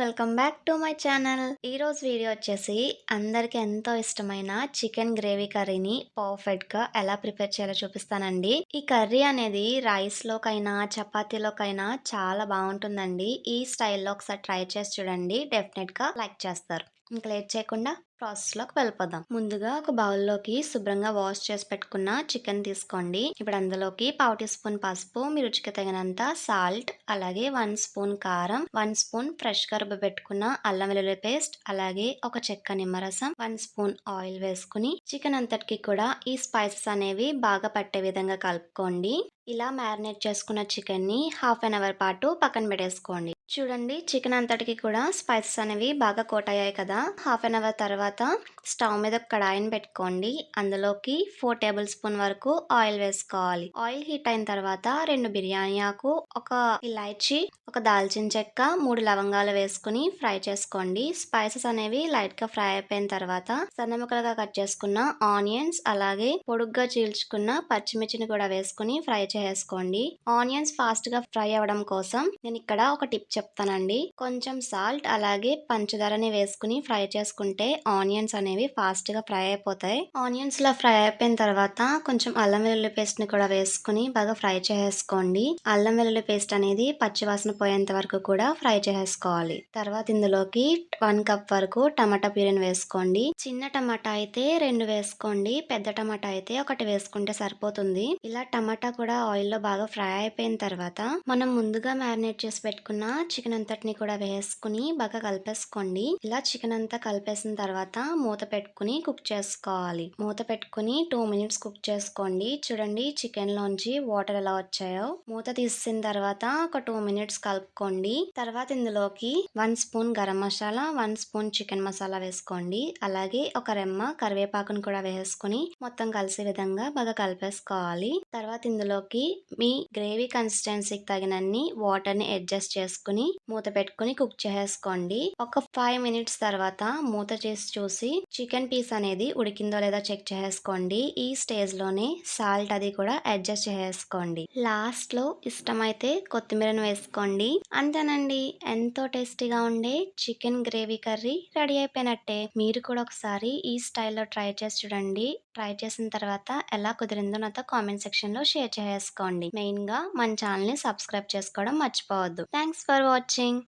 Welcome back to my channel. ఈ video వచ్చేసి అందరికీ ఎంతో ఇష్టమైన చికెన్ గ్రేవీ కర్రీని పర్ఫెక్ట్గా ఎలా ప్రిపేర్ చేయాలో చూపిస్తానండి. ఈ కర్రీ అనేది రైస్లోకైనా చపాతీలోకైనా చాలా బాగుంటుందండి. ఈ స్టైల్లో ఒకసారి ట్రై చేసి చూడండి. డెఫినెట్గా లైక్ చేస్తారు. ఇంకా లేట్ చేయకుండా ప్రాసెస్లోకి వెళ్ళిపోదాం. ముందుగా ఒక బౌల్లోకి శుభ్రంగా వాష్ చేసి పెట్టుకున్న చికెన్ తీసుకోండి. ఇప్పుడు అందులోకి పావు టీ స్పూన్ పసుపు మీ రుచికి తగినంత సాల్ట్ అలాగే వన్ స్పూన్ కారం వన్ స్పూన్ ఫ్రెష్గా పెట్టుకున్న అల్లం వెల్లుల్లి పేస్ట్ అలాగే ఒక చెక్క నిమ్మరసం వన్ స్పూన్ ఆయిల్ వేసుకుని చికెన్ అంతటికి కూడా ఈ స్పైసెస్ అనేవి బాగా పట్టే విధంగా కలుపుకోండి. ఇలా మ్యారినేట్ చేసుకున్న చికెన్ని హాఫ్ అన్ అవర్ పాటు పక్కన పెట్టేసుకోండి. చూడండి చికెన్ అంతటికి కూడా స్పైసెస్ అనేవి బాగా కోట్ అయ్యాయి కదా. హాఫ్ అన్ అవర్ తర్వాత స్టవ్ మీద ఒక కడాయిని పెట్టుకోండి. అందులోకి ఫోర్ టేబుల్ స్పూన్ వరకు ఆయిల్ వేసుకోవాలి. ఆయిల్ హీట్ అయిన తర్వాత రెండు బిర్యానీ ఆకు ఒక ఇలాచి ఒక దాల్చిన చెక్క మూడు లవంగాలు వేసుకుని ఫ్రై చేసుకోండి. స్పైసెస్ అనేవి లైట్గా ఫ్రై అయిపోయిన తర్వాత సన్న ముక్కలుగా కట్ చేసుకున్న ఆనియన్స్ అలాగే పొడుగ్గా చీల్చుకున్న పచ్చిమిర్చిని కూడా వేసుకుని ఫ్రై చేసుకోండి. ఆనియన్స్ ఫాస్ట్గా ఫ్రై అవ్వడం కోసం నేను ఇక్కడ ఒక టిప్ చెప్తానండి. కొంచెం సాల్ట్ అలాగే పంచదారని వేసుకుని ఫ్రై చేసుకుంటే ఆనియన్స్ అనేవి ఫాస్ట్గా ఫ్రై అయిపోతాయి. ఆనియన్స్ లా ఫ్రై అయిపోయిన తర్వాత కొంచెం అల్లం వెల్లుల్లి పేస్ట్ని కూడా వేసుకుని బాగా ఫ్రై చేసుకోండి అల్లం వెల్లుల్లి పేస్ట్ అనేది పచ్చివాసన పోయేంత వరకు కూడా ఫ్రై చేసుకోవాలి తర్వాత ఇందులోకి వన్ కప్ వరకు టమాటా ప్యూరిని వేసుకోండి. చిన్న టమాటా అయితే రెండు వేసుకోండి. పెద్ద టమాటా అయితే ఒకటి వేసుకుంటే సరిపోతుంది. ఇలా టమాటా కూడా ఆయిల్లో బాగా ఫ్రై అయిపోయిన తర్వాత మనం ముందుగా మ్యారినేట్ చేసి పెట్టుకున్న చికెన్ అంతటిని కూడా వేసుకుని బాగా కలిపేసుకోండి. ఇలా చికెన్ అంతా కలిపేసిన తర్వాత మూత పెట్టుకుని కుక్ చేసుకోవాలి. మూత పెట్టుకుని టూ మినిట్స్ కుక్ చేసుకోండి. చూడండి చికెన్ లోంచి వాటర్ ఎలా వచ్చాయో. మూత తీసిన తర్వాత ఒక టూ మినిట్స్ కలుపుకోండి. తర్వాత ఇందులోకి one spoon garam masala one spoon chicken masala వేసుకోండి. అలాగే ఒక రెమ్మ కరివేపాకును కూడా వేసుకుని మొత్తం కలిసే విధంగా బాగా కలిపేసుకోవాలి. తర్వాత ఇందులోకి మీ గ్రేవీ కన్సిస్టెన్సీకి తగినన్ని వాటర్ని అడ్జస్ట్ చేసుకుని మూత పెట్టుకుని కుక్ చేసుకోండి. ఒక ఫైవ్ మినిట్స్ తర్వాత మూత చేసి చూసి చికెన్ పీస్ అనేది ఉడికిందో లేదో చెక్ చేసుకోండి. ఈ స్టేజ్లోనే సాల్ట్ అది కూడా అడ్జస్ట్ చేసుకోండి. లాస్ట్లో ఇష్టమైతే కొత్తిమీరను వేసుకోండి. అంతేనండి. ఎంతో టేస్టీగా ఉండే చికెన్ గ్రేవీ కర్రీ రెడీ అయిపోయినట్టే. మీరు కూడా ఒకసారి ఈ స్టైల్లో ట్రై చేసి చూడండి. ట్రై చేసిన తర్వాత ఎలా కుదిరిందో నాతో కామెంట్ సెక్షన్లో షేర్ చేసుకోండి మెయిన్గా మన ఛానల్ని సబ్స్క్రైబ్ చేసుకోవడం మర్చిపోవద్దు. Thanks for watching.